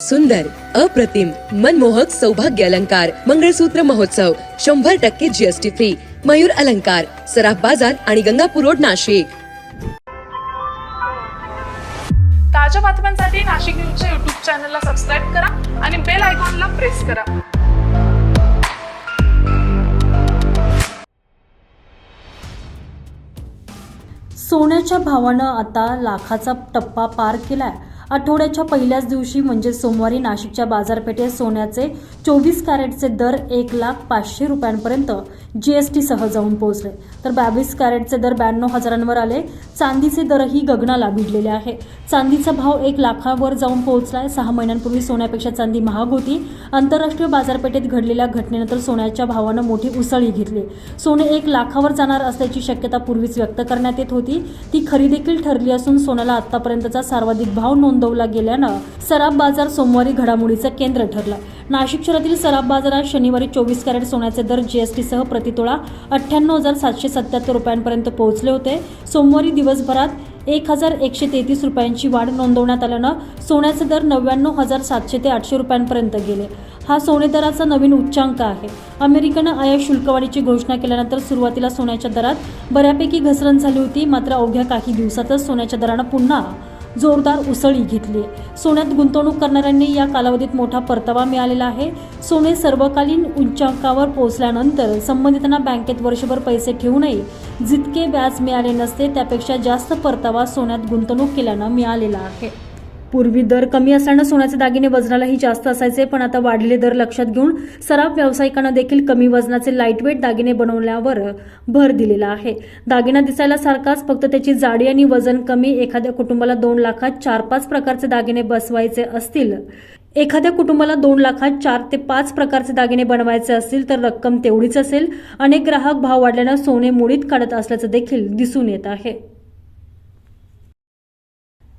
सुंदर अप्रतिम मनमोहक सौभाग्य अलंकार मंगळसूत्र महोत्सव शंभर टक्के जीएसटी फ्री मयूर अलंकार सराफ बाजार आणि गंगापूर रोड नाशिक. ताज्या बातम्यांसाठी नाशिक न्यूजच्या युट्यूब चॅनलला सबस्क्राईब करा आणि बेल आयकॉनला प्रेस करा. सोन्याच्या भावानं आता लाखाचा टप्पा पार केलाय. आठवड्याच्या पहिल्याच दिवशी म्हणजे सोमवारी नाशिकच्या बाजारपेठेत सोन्याचे चोवीस कॅरेटचे दर एक लाख पाचशे रुपयांपर्यंत जीएसटी सह जाऊन पोहोचले. तर बावीस कॅरेटचे दर ब्याण्णव हजारांवर आले. चांदीचे दरही गगनाला भिडलेले आहे. चांदीचा भाव एक लाखावर जाऊन पोहोचलाय. सहा महिन्यांपूर्वी सोन्यापेक्षा चांदी महाग होती. आंतरराष्ट्रीय बाजारपेठेत घडलेल्या घटनेनंतर सोन्याच्या भावानं मोठी उसळी घेतली. सोने एक लाखावर जाणार असल्याची शक्यता पूर्वीच व्यक्त करण्यात येत होती. ती खरी देखील ठरली असून सोन्याला आतापर्यंतचा सर्वाधिक भाव नोंद नोंदवला गेल्यानं सराफ बाजार सोमवारी घडामोडीचं केंद्र ठरलं. नाशिक शहरातील सराब बाजारात शनिवारी चोवीस कॅरेट सोन्याचे दर जीएसटीसह प्रतितोळा अठ्ठ्याण्णव हजार सातशे सत्याहत्तर रुपयांपर्यंत पोहोचले होते. सोमवारी दिवसभरात एक हजार एकशे तेहतीस रुपयांची वाढ नोंदवण्यात आल्यानं सोन्याचे दर नव्याण्णव हजार सातशे ते आठशे रुपयांपर्यंत गेले. हा सोने दराचा नवीन उच्चांक आहे. अमेरिकेनं आयात शुल्कवाढीची घोषणा केल्यानंतर सुरुवातीला सोन्याच्या दरात बऱ्यापैकी घसरण झाली होती. मात्र अवघ्या काही दिवसातच सोन्याच्या दरानं पुन्हा जोरदार उसळी घेतली. सोन्यात गुंतवणूक करणाऱ्यांनी या कालावधीत मोठा परतावा मिळालेला आहे. सोने सर्वकालीन उच्चांकावर पोहोचल्यानंतर संबंधितांना बँकेत वर्षभर पैसे ठेवूनही जितके व्याज मिळाले नसते त्यापेक्षा जास्त परतावा सोन्यात गुंतवणूक केल्यानं मिळालेला आहे. पूर्वी दर कमी असल्यानं सोन्याचे दागिने वजनालाही जास्त असायचे पण आता वाढलेले दर लक्षात घेऊन सराफ व्यावसायिकांना देखील कमी वजनाचे लाईटवेट दागिने बनवण्यावर भर दिलेला आहे. दागिना दिसायला सारखाच फक्त त्याची जाडी आणि वजन कमी एखाद्या कुटुंबाला दोन लाखात चार पाच प्रकारचे दागिने बसवायचे असतील. एखाद्या कुटुंबाला दोन लाखात चार ते पाच प्रकारचे दागिने बनवायचे असतील तर रक्कम तेवढीच असेल. अनेक ग्राहक भाव वाढल्यानं सोने मोडीत काढत असल्याचं देखील दिसून येत आहे.